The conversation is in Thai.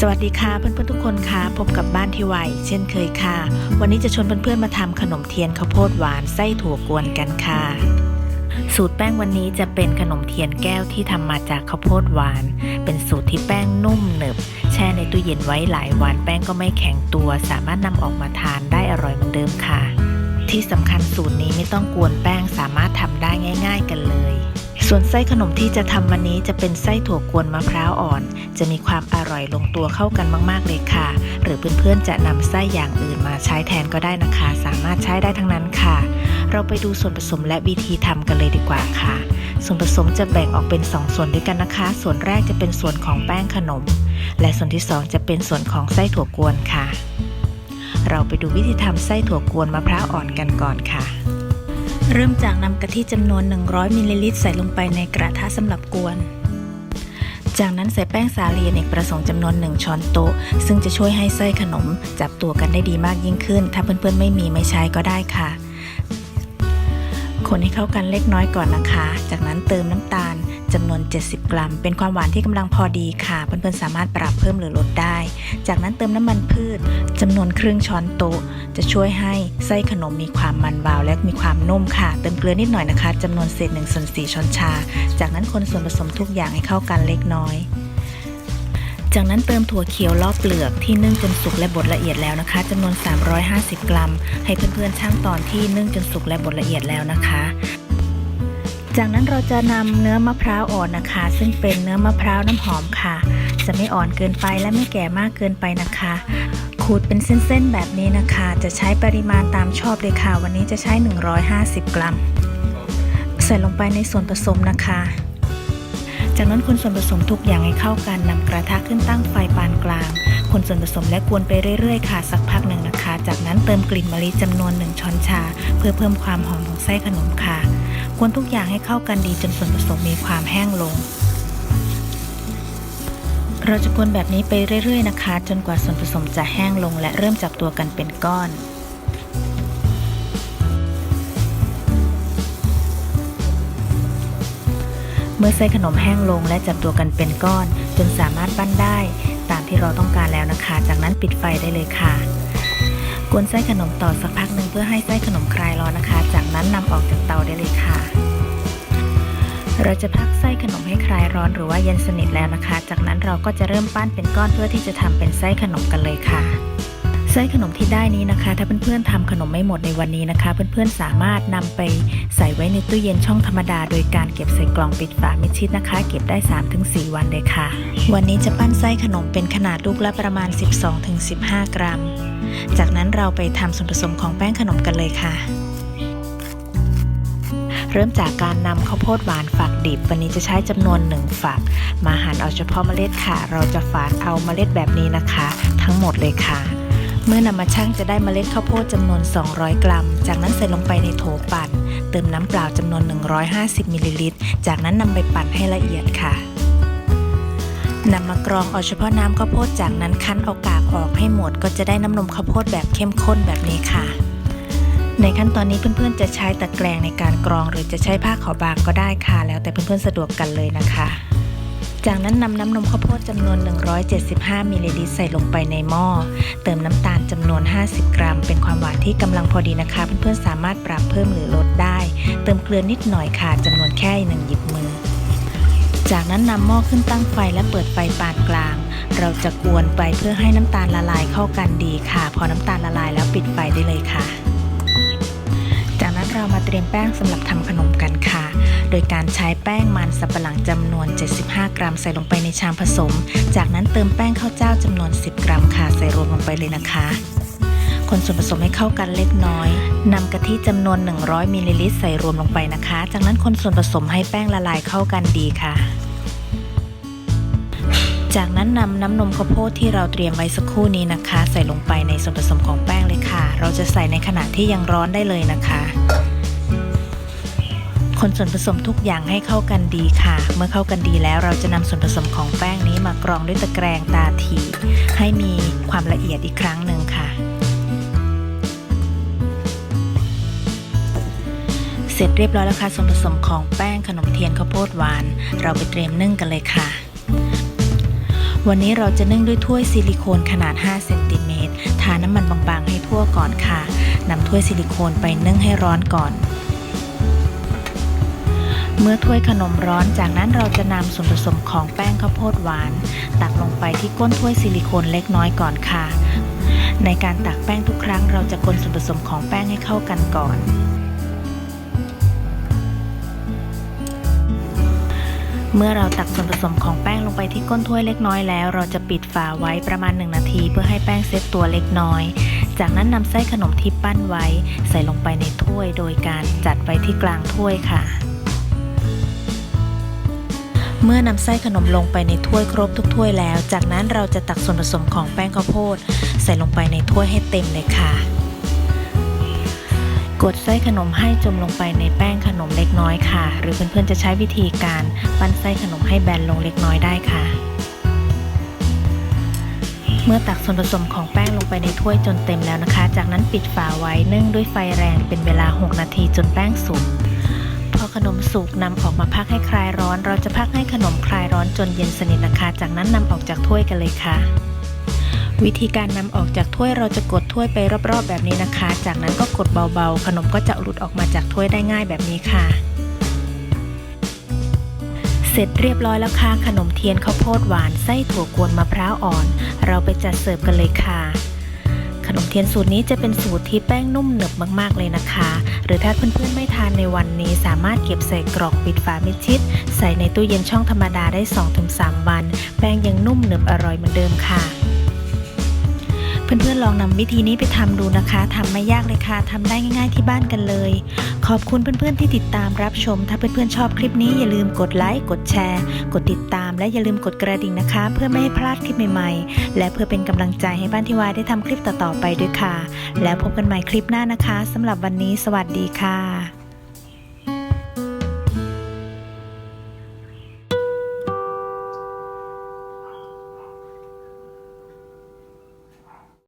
สวัสดีค่ะเพื่อนๆทุกคนค่ะ พบกับบ้านที่ไวเช่นเคยค่ะ วันนี้จะชวนเพื่อนๆมาทำขนมเทียนข้าวโพดหวานไส้ถั่วกวนกันค่ะ สูตรแป้งวันนี้จะเป็นขนมเทียนแก้วที่ทำมาจากข้าวโพดหวาน เป็นสูตรที่แป้งนุ่มหนึบ แช่ในตู้เย็นไว้หลายวันแป้งก็ไม่แข็งตัว สามารถนำออกมาทานได้อร่อยเหมือนเดิมค่ะ ที่สำคัญสูตรนี้ไม่ต้องกวนแป้งสามารถทำได้ง่าย ๆ กันเลย ส่วนไส้ขนมที่จะทำวันนี้จะเป็นไส้ถั่วกวนมะพร้าวอ่อน จะมีความอร่อยลงตัวเข้ากันมาก ๆ เลยค่ะ หรือเพื่อนๆจะนำไส้อย่างอื่นมาใช้แทนก็ได้นะคะ สามารถใช้ได้ทั้งนั้นค่ะ เราไปดูส่วนผสมและวิธีทำกันเลยดีกว่าค่ะ ส่วนผสมจะแบ่งออกเป็น 2 ส่วนด้วยกันนะคะ ส่วนแรกจะเป็นส่วนของแป้งขนม และส่วนที่ 2 จะเป็นส่วนของไส้ถั่วกวนค่ะ เราไปดูวิธีทำไส้ถั่วกวนมะพร้าวอ่อนกันก่อนค่ะ เริ่มจากนำกะทิจำนวน 100มิลลิลิตรใส่ลงไปในกระทะสำหรับกวน จากนั้นใส่แป้งสาลีอเนกประสงค์จำนวน 1 ช้อนโต๊ะ ซึ่งจะช่วยให้ไส้ขนมจับตัวกันได้ดีมากยิ่งขึ้น ถ้าเพื่อนๆไม่มีไม่ใช้ก็ได้ค่ะ คนให้เข้ากันเล็กน้อยก่อนนะคะ จากนั้นเติมน้ำตาลจำนวน 70 กรัม เป็นความหวานที่กำลังพอดีค่ะ เพื่อนๆสามารถปรับเพิ่มหรือลดได้ จากนั้นเติมน้ำมันพืชจำนวนครึ่งช้อนโต๊ะ จะช่วยให้ไส้ขนมมีความมันวาวและมีความนุ่มค่ะ เติมเกลือนิดหน่อยนะคะจำนวนเศษ1ส่วน4ช้อนชา จากนั้นคนส่วนผสมทุกอย่างให้เข้ากันเล็กน้อย จากนั้นเติมถั่วเขียวรอบเปลือกที่นึ่งจนสุกและบดละเอียดแล้วนะคะจำนวน 350 กรัม ให้เพื่อนๆช่างตอนที่นึ่งจนสุกและบดละเอียดแล้วนะคะ จากนั้นเราจะนำเนื้อมะพร้าวอ่อนนะคะ ซึ่งเป็นเนื้อมะพร้าวน้ำหอมค่ะ จะไม่อ่อนเกินไปและไม่แก่มากเกินไปนะคะขูดเป็นเส้นๆแบบนี้นะคะ จะใช้ปริมาณตามชอบเลยค่ะ วันนี้จะใช้ 150 กรัม ใส่ลงไปในส่วนผสมนะคะ จากนั้นคนส่วนผสมทุกอย่างให้เข้ากันนำกระทะขึ้นตั้งไฟปานกลาง คนส่วนผสมและกวนไปเรื่อยๆค่ะสักพักหนึ่งนะคะ จากนั้นเติมกลิ่นมะลิจำนวน 1 ช้อนชา เพื่อเพิ่มความหอมของไส้ขนมค่ะกวนทุกอย่างให้เข้ากันดีจนส่วนผสมมีความแห้งลง เราจะกวนแบบนี้ไปเรื่อยๆนะคะ จนกว่าส่วนผสมจะแห้งลง และเริ่มจับตัวกันเป็นก้อน เมื่อไส้ขนมแห้งลงและจับตัวกันเป็นก้อน จนสามารถปั้นได้ ตามที่เราต้องการแล้วนะคะ จากนั้นปิดไฟได้เลยค่ะ กวนไส้ขนมต่อสักพักหนึ่งเพื่อให้ไส้ขนมคลายร้อนนะคะ จากนั้นนำออกจากเตาได้เลยค่ะ เราจะพักไส้ขนมให้คลายร้อนหรือว่าเย็นสนิทแล้วนะคะ จากนั้นเราก็จะเริ่มปั้นเป็นก้อนเพื่อที่จะทำเป็นไส้ขนมกันเลยค่ะ ส้ขนมที่ได้นี้นะคะ ถ้าเพื่อนๆทำขนมไม่หมดในวันนี้นะคะ เพื่อนๆสามารถนำไปใส่ไว้ในตู้เย็นช่องธรรมดา โดยการเก็บใส่กล่องปิดฝามิดชิดนะคะ เก็บได้ 3-4 วันเลยค่ะ วันนี้จะปั้นไส้ขนมเป็นขนาดลูกละประมาณ 12-15 กรัม จากนั้นเราไปทำส่วนผสมของแป้งขนมกันเลยค่ะเริ่มจากการนำข้าวโพดหวานฝักดิบ วันนี้จะใช้จำนวนหนึ่งฝัก มาหั่นเอาเฉพาะเมล็ดค่ะ เราจะฝานเอาเมล็ดแบบนี้นะคะ ทั้งหมดเลยค่ะ เมื่อนำมาชั่งจะได้เมล็ดข้าวโพดจำนวน 200 กรัม จากนั้นใส่ลงไปในโถปั่น เติมน้ำเปล่าจำนวน 150 มิลลิลิตร จากนั้นนำไปปั่นให้ละเอียดค่ะนำมากรองเอาเฉพาะน้ำข้าวโพดจากนั้นคั้นเอากากออกให้หมด ก็จะได้น้ำนมข้าวโพดแบบเข้มข้นแบบนี้ค่ะ ในขั้นตอนนี้เพื่อนๆจะใช้ตะแกรงในการกรอง หรือจะใช้ผ้าขาวบางก็ได้ค่ะ แล้วแต่เพื่อนๆสะดวกกันเลยนะคะ จากนั้นนำน้ำนมข้าวโพดจำนวน 175 มิลลิลิตรใส่ลงไปในหม้อ เติมน้ำตาลจำนวน 50 กรัม เป็นความหวานที่กำลังพอดีนะคะ เพื่อนๆ สามารถปรับเพิ่มหรือลดได้ เติมเกลือนิดหน่อยค่ะจำนวนแค่หนึ่งหยิบมือ จากนั้นนำหม้อขึ้นตั้งไฟและเปิดไฟปานกลาง เราจะกวนไปเพื่อให้น้ำตาลละลายเข้ากันดีค่ะ พอน้ำตาลละลายแล้วปิดไฟได้เลยค่ะ จากนั้นเรามาเตรียมแป้งสำหรับทำขนม โดยการใช้แป้งมันสับปะหลังจำนวน 75 กรัมใส่ลงไปในชามผสม จากนั้นเติมแป้งข้าวเจ้าจำนวน 10 กรัมค่ะใส่รวมลงไปเลยนะคะ คนส่วนผสมให้เข้ากันเล็กน้อยนำกะทิจำนวน 100มิลลิลิตรใส่รวมลงไปนะคะ จากนั้นคนส่วนผสมให้แป้งละลายเข้ากันดีค่ะจากนั้นนำน้ำนมข้าวโพดที่เราเตรียมไว้สักครู่นี้นะคะ ใส่ลงไปในส่วนผสมของแป้งเลยค่ะ เราจะใส่ในขณะที่ยังร้อนได้เลยนะคะ คนส่วนผสมทุกอย่างให้เข้ากันดีค่ะ เมื่อเข้ากันดีแล้วเราจะนำส่วนผสมของแป้งนี้มากรองด้วยตะแกรงตาถีให้มีความละเอียดอีกครั้งหนึ่งค่ะ เสร็จเรียบร้อยแล้วค่ะส่วนผสมของแป้งขนมเทียนข้าวโพดหวาน เราไปเตรียมนึ่งกันเลยค่ะ วันนี้เราจะนึ่งด้วยถ้วยซิลิโคนขนาด 5 เซนติเมตรทาน้ำมันบางๆ ให้ทั่วก่อนค่ะนำถ้วยซิลิโคนไปนึ่งให้ร้อนก่อน เมื่อถ้วยขนมร้อนจากนั้นเราจะนำส่วนผสมของแป้งข้าวโพดหวาน ตักลงไปที่ก้นถ้วยซิลิโคนเล็กน้อยก่อนค่ะ ในการตักแป้งทุกครั้งเราจะคนส่วนผสมของแป้งให้เข้ากันก่อนเมื่อเราตักส่วนผสมของแป้งลงไปที่ก้นถ้วยเล็กน้อยแล้ว เราจะปิดฝาไว้ประมาณ 1 นาที เพื่อให้แป้งเซตตัวเล็กน้อย จากนั้นนำไส้ขนมที่ปั้นไว้ ใส่ลงไปในถ้วยโดยการจัดไว้ที่กลางถ้วยค่ะ เมื่อนำไส้ขนมลงไปในถ้วยครบทุกถ้วยแล้ว จากนั้นเราจะตักส่วนผสมของแป้งข้าวโพด ใส่ลงไปในถ้วยให้เต็มเลยค่ะ กดไส้ขนมให้จมลงไปในแป้งขนมเล็กน้อยค่ะ หรือเพื่อนๆจะใช้วิธีการปั้นไส้ขนมให้แบนลงเล็กน้อยได้ค่ะ เมื่อตักส่วนผสมของแป้งลงไปในถ้วยจนเต็มแล้วนะคะ จากนั้นปิดฝาไว้นึ่งด้วยไฟแรงเป็นเวลา 6 นาทีจนแป้งสุก อขนมสุกนำออกมาพักให้คลายร้อน เราจะพักให้ขนมคลายร้อนจนเย็นสนิทนะคะ จากนั้นนำออกจากถ้วยกันเลยค่ะ วิธีการนำออกจากถ้วยเราจะกดถ้วยไปรอบๆ แบบนี้นะคะ จากนั้นก็กดเบาๆ ขนมก็จะหลุดออกมาจากถ้วยได้ง่ายแบบนี้ค่ะ เสร็จเรียบร้อยแล้วค่ะขนมเทียนข้าวโพดหวานไส้ถั่วกวนมะพร้าวอ่อน เราไปจัดเสิร์ฟกันเลยค่ะ ขนมเทียนสูตรนี้จะเป็นสูตรที่แป้งนุ่มหนึบมากๆเลยนะคะ หรือถ้าเพื่อนๆไม่ทานในวันนี้ สามารถเก็บใส่กรอกปิดฝามิดชิด ใส่ในตู้เย็นช่องธรรมดาได้ 2-3 วัน แป้งยังนุ่มหนึบอร่อยเหมือนเดิมค่ะ เพื่อนๆลองนำวิธีนี้ไปทำดูนะคะทำไม่ยากเลยค่ะทำได้ง่าย ๆที่บ้านกันเลย ขอบคุณเพื่อนๆที่ติดตามรับชม ถ้าเพื่อนๆชอบคลิปนี้อย่าลืมกดไลค์กดแชร์ กดติดตามและอย่าลืมกดกระดิ่งนะคะ เพื่อไม่ให้พลาดคลิปใหม่ๆ และเพื่อเป็นกำลังใจให้บ้านทิวาได้ทำคลิปต่อๆไปด้วยค่ะ แล้วพบกันใหม่คลิปหน้านะคะสำหรับวันนี้ สวัสดีค่ะ